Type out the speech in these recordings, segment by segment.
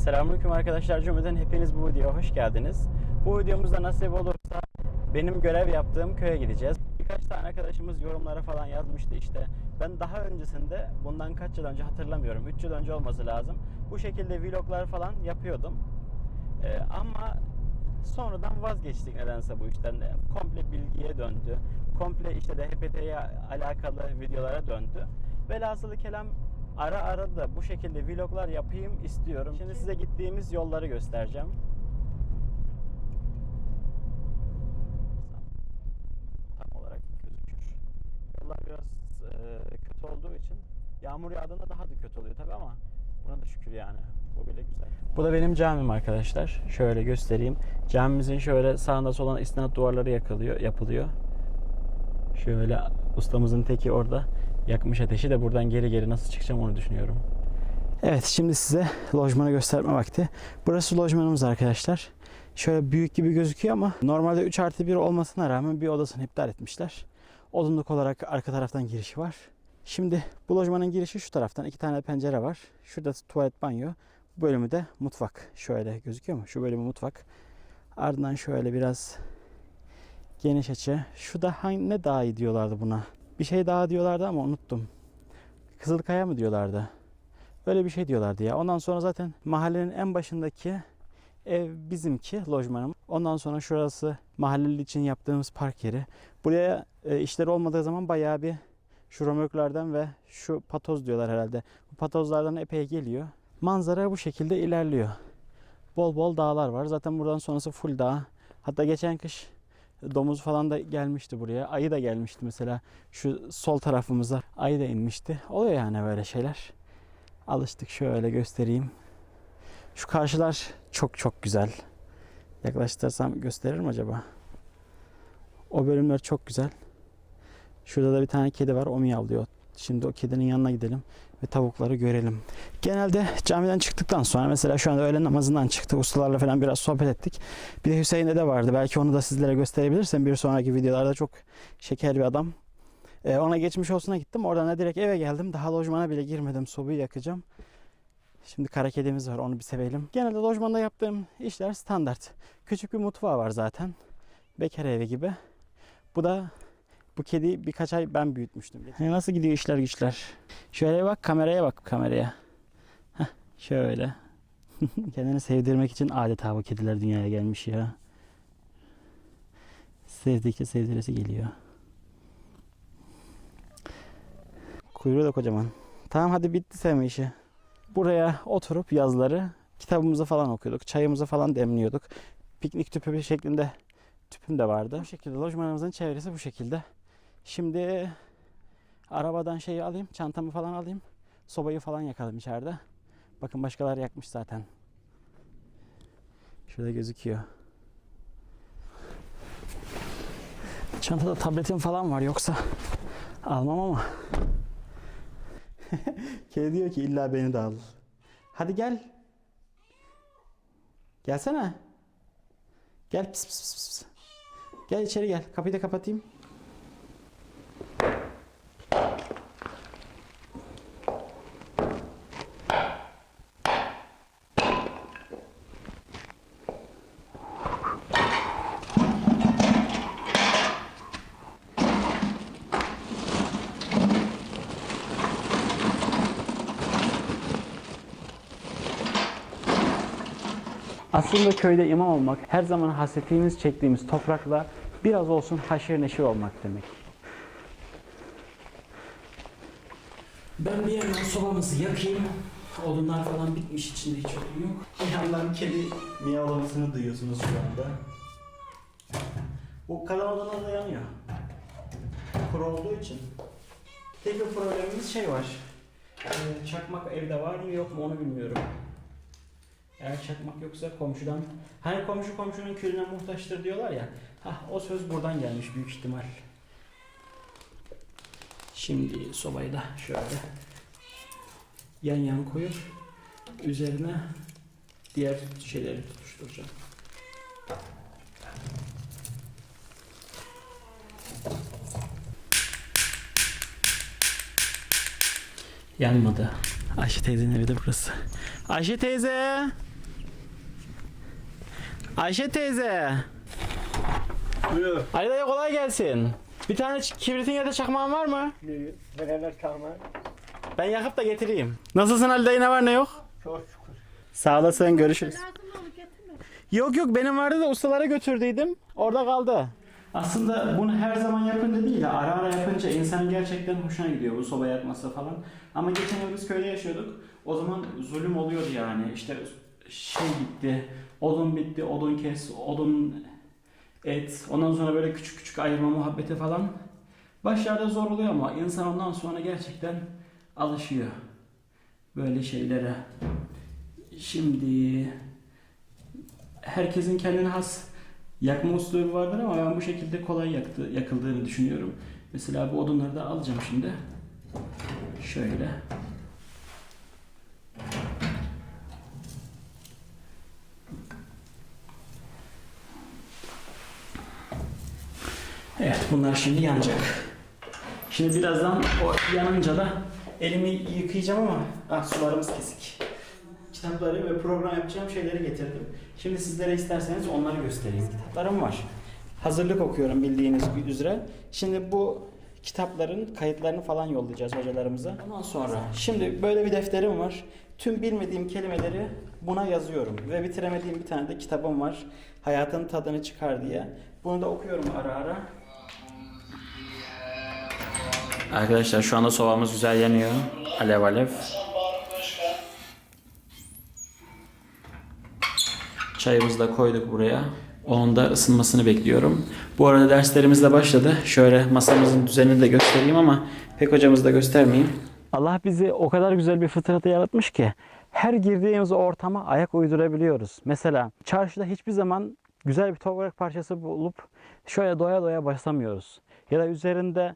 Selamünaleyküm arkadaşlar. Cümleden hepiniz bu videoya hoş geldiniz. Bu videomuzda nasip olursa benim görev yaptığım köye gideceğiz. Birkaç tane arkadaşımız yorumlara falan yazmıştı işte. Ben daha öncesinde bundan kaç yıl önce hatırlamıyorum. 3 yıl önce olması lazım. Bu şekilde vloglar falan yapıyordum. Ee, ama sonradan vazgeçtik nedense bu işten. Ee, Komple bilgiye döndü. Komple işte DHPT'ye alakalı videolara döndü. Velhasılı kelam ara ara da bu şekilde vloglar yapayım istiyorum. Şimdi size gittiğimiz yolları göstereceğim. Tam olarak gözükür. Yollar biraz e, kötü olduğu için yağmur yağdığında daha da kötü oluyor tabi ama buna da şükür yani. Bu bile güzel. Bu da benim camim arkadaşlar. Şöyle göstereyim. Camimizin şöyle sağında solunda istinat duvarları yakılıyor, yapılıyor. Şöyle ustamızın teki orada yakmış ateşi de buradan geri geri nasıl çıkacağım onu düşünüyorum. Evet şimdi size lojmanı gösterme vakti. Burası lojmanımız arkadaşlar. Şöyle büyük gibi gözüküyor ama normalde 3 artı 1 olmasına rağmen bir odasını iptal etmişler. Odunluk olarak arka taraftan girişi var. Şimdi bu lojmanın girişi şu taraftan. iki tane pencere var. Şurada tuvalet banyo. Bu bölümü de mutfak. Şöyle gözüküyor mu? Şu bölümü mutfak. Ardından şöyle biraz geniş açı. Şu da hangi, ne dağı diyorlardı buna? Bir şey daha diyorlardı ama unuttum. Kızılkaya mı diyorlardı? Öyle bir şey diyorlardı ya. Ondan sonra zaten mahallenin en başındaki ev bizimki lojmanım. Ondan sonra şurası mahalleli için yaptığımız park yeri. Buraya e, işler olmadığı zaman bayağı bir şu römorklardan ve şu patoz diyorlar herhalde. Bu patozlardan epey geliyor. Manzara bu şekilde ilerliyor. Bol bol dağlar var. Zaten buradan sonrası full dağ. Hatta geçen kış domuz falan da gelmişti buraya. Ayı da gelmişti mesela. Şu sol tarafımıza ayı da inmişti. Oluyor yani böyle şeyler. Alıştık şöyle göstereyim. Şu karşılar çok çok güzel. Yaklaştırsam gösterir mi acaba? O bölümler çok güzel. Şurada da bir tane kedi var. O miyavlıyor. Şimdi o kedinin yanına gidelim ve tavukları görelim. Genelde camiden çıktıktan sonra mesela şu anda öğlen namazından çıktık. Ustalarla falan biraz sohbet ettik. Bir de Hüseyin de vardı. Belki onu da sizlere gösterebilirsem bir sonraki videolarda çok şeker bir adam. Ee, ona geçmiş olsuna gittim. Oradan da direkt eve geldim. Daha lojmana bile girmedim. Sobayı yakacağım. Şimdi kara kedimiz var. Onu bir sevelim. Genelde lojmanda yaptığım işler standart. Küçük bir mutfağı var zaten. Bekar evi gibi. Bu da bu kedi birkaç ay ben büyütmüştüm. E, Nasıl gidiyor işler güçler? Şöyle bak kameraya bak kameraya. Heh, şöyle. Kendini sevdirmek için adeta bu kediler dünyaya gelmiş ya. Sevdikçe sevdiresi geliyor. Kuyruğu da kocaman. Tamam hadi bitti sevme işi. Buraya oturup yazları kitabımızı falan okuyorduk. Çayımızı falan demliyorduk. Piknik tüpü şeklinde tüpüm de vardı. Bu şekilde lojmanımızın çevresi bu şekilde. Şimdi arabadan şeyi alayım, çantamı falan alayım. Sobayı falan yakalım içeride. Bakın başkalar yakmış zaten. Şurada gözüküyor. Çantada tabletim falan var yoksa almam ama. Kedi diyor ki illa beni de al. Hadi gel. Gelsene. Gel pis pis pis. Gel içeri gel. Kapıyı da kapatayım. Aslında köyde imam olmak her zaman hasretimiz çektiğimiz toprakla biraz olsun haşır neşir olmak demek. Ben bir yandan sobamızı yakayım. Odunlar falan bitmiş içinde hiç odun yok. Bir yandan kedi miyavlamasını duyuyorsunuz şu anda. Bu kalan odalar da yanıyor. Kuru olduğu için. Tek bir problemimiz şey var. Ee, çakmak evde var mı yok mu onu bilmiyorum. Eğer çakmak yoksa komşudan hani komşu komşunun külüne muhtaçtır diyorlar ya. Hah o söz buradan gelmiş büyük ihtimal. Şimdi sobayı da şöyle yan yan koyup üzerine diğer şeyleri tutuşturacağım. Yanmadı. Ayşe teyzenin evi de burası. Ayşe teyze! Ayşe teyze. Buyur. Ali dayı kolay gelsin. Bir tane ç- kibritin ya da çakmağın var mı? Nereler tamam. Ben yakıp da getireyim. Nasılsın Ali dayı ne var ne yok? Çok şükür. Sağ olasın görüşürüz. Yok yok benim vardı da ustalara götürdüydüm. Orada kaldı. Aslında bunu her zaman yapınca değil de ara ara yapınca insanın gerçekten hoşuna gidiyor bu soba yakması falan. Ama geçen yıl biz köyde yaşıyorduk. O zaman zulüm oluyordu yani. İşte şey bitti, odun bitti, odun kes, odun et. Ondan sonra böyle küçük küçük ayırma muhabbeti falan. Başlarda zor oluyor ama insan ondan sonra gerçekten alışıyor böyle şeylere. Şimdi herkesin kendine has yakma usulü vardır ama ben bu şekilde kolay yaktı, yakıldığını düşünüyorum. Mesela bu odunları da alacağım şimdi. Şöyle. Evet bunlar şimdi yanacak. Şimdi birazdan o yanınca da elimi yıkayacağım ama ah, sularımız kesik kitapları ve program yapacağım şeyleri getirdim. Şimdi sizlere isterseniz onları göstereyim. Kitaplarım var. Hazırlık okuyorum bildiğiniz üzere. Şimdi bu kitapların kayıtlarını falan yollayacağız hocalarımıza. Ondan sonra şimdi böyle bir defterim var. Tüm bilmediğim kelimeleri buna yazıyorum ve bitiremediğim bir tane de kitabım var. Hayatın tadını çıkar diye. Bunu da okuyorum ara ara. Arkadaşlar şu anda sobamız güzel yanıyor. Alev alev. Çayımızı da koyduk buraya. Onun da ısınmasını bekliyorum. Bu arada derslerimiz de başladı. Şöyle masamızın düzenini de göstereyim ama pek hocamızı da göstermeyeyim. Allah bizi o kadar güzel bir fıtratı yaratmış ki her girdiğimiz ortama ayak uydurabiliyoruz. Mesela çarşıda hiçbir zaman güzel bir toprak parçası bulup şöyle doya doya basamıyoruz. Ya da üzerinde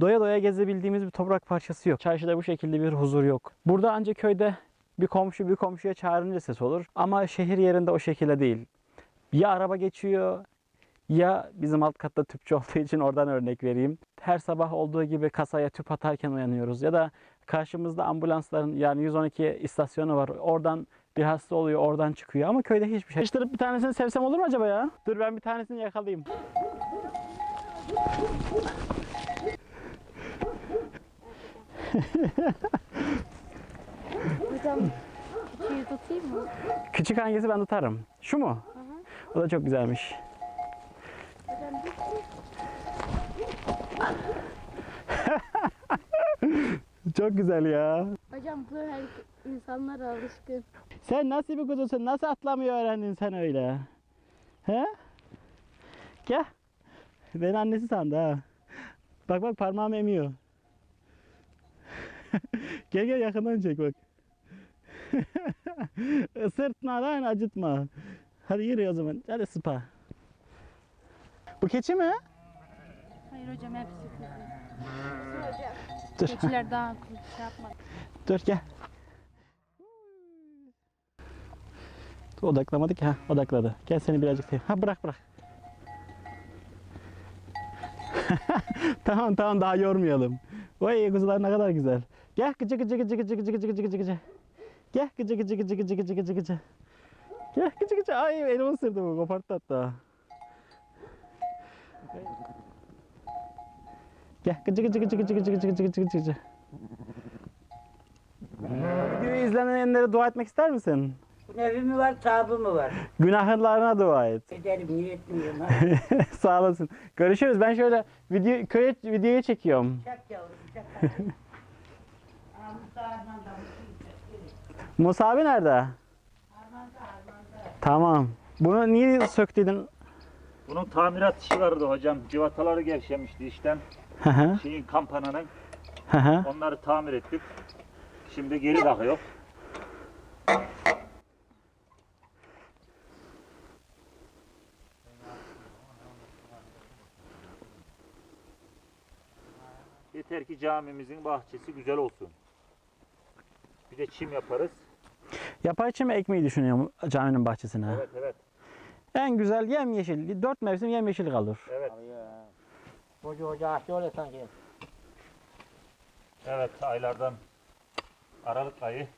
doya doya gezebildiğimiz bir toprak parçası yok. Çarşıda bu şekilde bir huzur yok. Burada ancak köyde bir komşu bir komşuya çağırınca ses olur. Ama şehir yerinde o şekilde değil. Ya araba geçiyor ya bizim alt katta tüpçü olduğu için oradan örnek vereyim. Her sabah olduğu gibi kasaya tüp atarken uyanıyoruz. Ya da karşımızda ambulansların yani 112 istasyonu var. Oradan bir hasta oluyor oradan çıkıyor ama köyde hiçbir şey. Sıkıştırıp bir tanesini sevsem olur mu acaba ya? Dur ben bir tanesini yakalayayım. Hocam şeyi tutayım mı? Küçük hangisi ben tutarım. Şu mu? O da çok güzelmiş. Çok güzel ya. Hocam bu her insanlar alışkın. Sen nasıl bir kuzusun? Nasıl atlamayı öğrendin sen öyle? He? Gel. Ben annesi sandı ha. Bak bak parmağım emiyor. gel gel yakından çek bak. Isırtma lan acıtma. Hadi yürü o zaman. Hadi sıpa. Bu keçi mi? Hayır hocam hepsi. Dur. Keçiler daha şey yapmadı. Dur gel. Odaklamadık ha. Odakladı. Gel seni birazcık seveyim. Ha bırak bırak. tamam tamam daha yormayalım. Vay kuzular ne kadar güzel. Gel gıcı gıcı gıcı gıcı gıcı gıcı gıcı gıcı. Gel gıcı gıcı gıcı gıcı gıcı gıcı gıcı. Gel gıcı gıcı. Ay elimi ısırdı bu. Koparttı hatta. Gel gıcı gıcı gıcı gıcı gıcı gıcı gıcı gıcı gıcı. Videoyu izleyenlere dua etmek ister misin? Nevi mi var, tabi mi var? Günahlarına dua et. Ederim, niye etmiyorum ha? Sağ olasın. Görüşürüz. Ben şöyle video köye videoyu çekiyorum. Çak yavrum, çak Musa abi nerede? Tamam. Bunu niye söktüydün? Bunun tamirat işi vardı hocam. Civataları gevşemişti işten. Şeyin kampananın. Onları tamir ettik. Şimdi geri takıyor. Yeter ki camimizin bahçesi güzel olsun. Bir de çim yaparız. Yapay çim ekmeği düşünüyorum caminin bahçesine. Evet evet En güzel yemyeşil. Dört mevsim yemyeşil kalır. evet. Hoca hoca aşçı öyle sanki. Evet aylardan Aralık ayı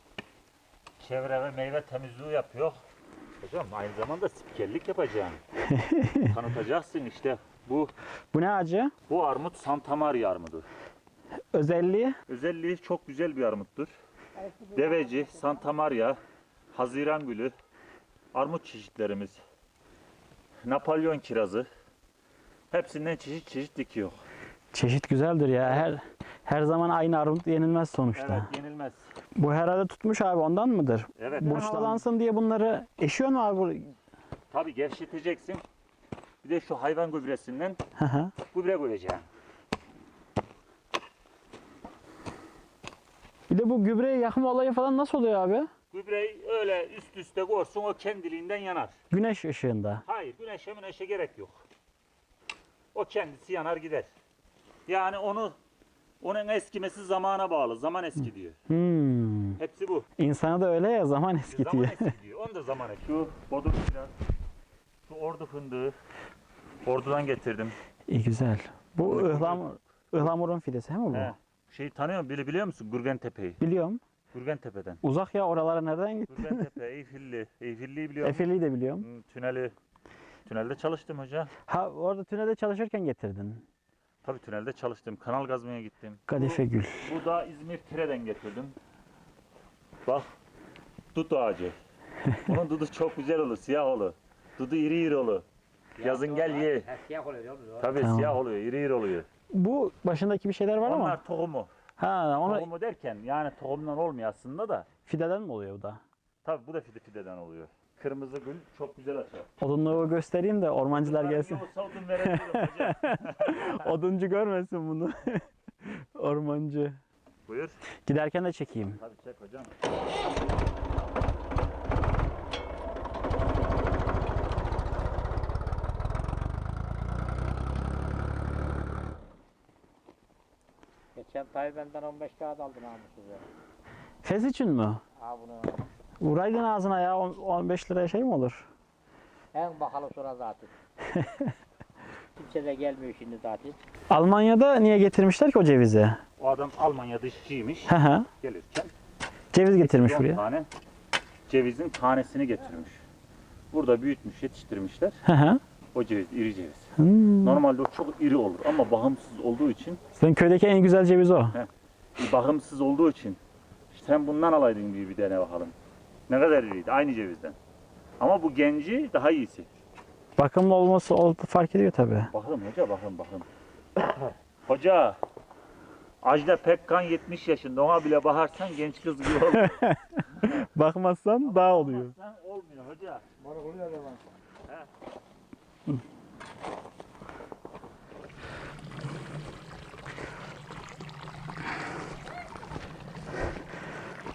çevre ve meyve temizliği yapıyor. Hocam aynı zamanda spikerlik yapacaksın. Tanıtacaksın işte. Bu Bu ne ağacı? bu armut Santa Maria armudu. Özelliği? Özelliği çok güzel bir armuttur. Deveci, Santa Maria, Haziran gülü, armut çeşitlerimiz, Napolyon kirazı. Hepsinden çeşit çeşit dikiyor. Çeşit güzeldir ya. Her her zaman aynı armut yenilmez sonuçta. Evet yenilmez. Bu herhalde tutmuş abi ondan mıdır? Evet. Boşlansın diye bunları eşiyor mu abi? bu? Tabi gevşeteceksin. Bir de şu hayvan gübresinden gübre koyacaksın. Bir de bu gübreye yakma olayı falan nasıl oluyor abi? Gübreyi öyle üst üste koysun o kendiliğinden yanar. Güneş ışığında. Hayır güneşe müneşe gerek yok. O kendisi yanar gider. Yani onu onun eskimesi zamana bağlı. Zaman eski diyor. Hmm. Hepsi bu. İnsanı da öyle ya zaman Zaman eskitiyor. eski diyor. Onu da zaman eski. Şu bodur kiraz. Şu ordu fındığı. Ordudan getirdim. İyi güzel. Bu ıhlamur, ıhlamurun fidesi he mi bu? He. Şeyi tanıyor musun? Bili- biliyor musun? Gürgen Tepe'yi. Biliyorum. Gürgen Tepe'den. Uzak ya oralara nereden gitti? Gürgen Tepe, Eyfilli. Eyfilli'yi biliyor musun? Efeli'yi de biliyorum. Hmm, Tüneli. Tünelde çalıştım hoca. Ha orada tünelde çalışırken getirdin. Tabii tünelde çalıştım. Kanal gazmaya gittim. Kadife gül. Bu da İzmir Tire'den getirdim. Bak. Dut ağacı. Bunun dudu çok güzel olur. Siyah olur. Dudu iri iri olur. Yazın gel ye. Siyah oluyor? Tabii Tamam. siyah oluyor. iri iri oluyor. Bu başındaki bir şeyler var ama. Onlar tohumu. Ha onu Tohumu derken yani tohumdan olmuyor aslında da. fideden mi oluyor bu da? Tabii bu da fide fideden oluyor. Kırmızı gül çok güzel açar. Odunluğu göstereyim de ormancılar gelsin. odun verebilirim hocam. Oduncu görmesin bunu. Ormancı. Buyur. Giderken de çekeyim. Tabii çek hocam. Geçen tay benden 15 kağıt aldı namussuz ya. Fes için mi? Ha bunu Vuraydın ağzına ya on- 15 liraya şey mi olur? en bakalım sonra zaten. Kimse de gelmiyor şimdi zaten. Almanya'da niye getirmişler ki o cevizi? O adam Almanya dışçıymış. Hı hı. Gelirken Ceviz getirmiş 10 buraya. tane cevizin tanesini getirmiş. Burada büyütmüş, yetiştirmişler. Hı hı. O ceviz iri ceviz. Hmm. Normalde o çok iri olur ama bakımsız olduğu için, Senin köydeki en güzel ceviz o. bakımsız olduğu için sen bundan alaydın bir, bir tane bakalım. Ne kadar iriydi? Aynı cevizden. Ama bu genci daha iyisi. Bakımlı olması oldu fark ediyor tabi. Bakalım hoca, bakın bakın. hoca, Ajda Pekkan 70 yaşında. Ona bile bakarsan genç kız gibi olur. Bakmazsan daha oluyor. Bakmazsan olmuyor hoca. Bana oluyor da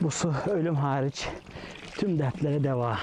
Bu su ölüm hariç tüm dertlere deva.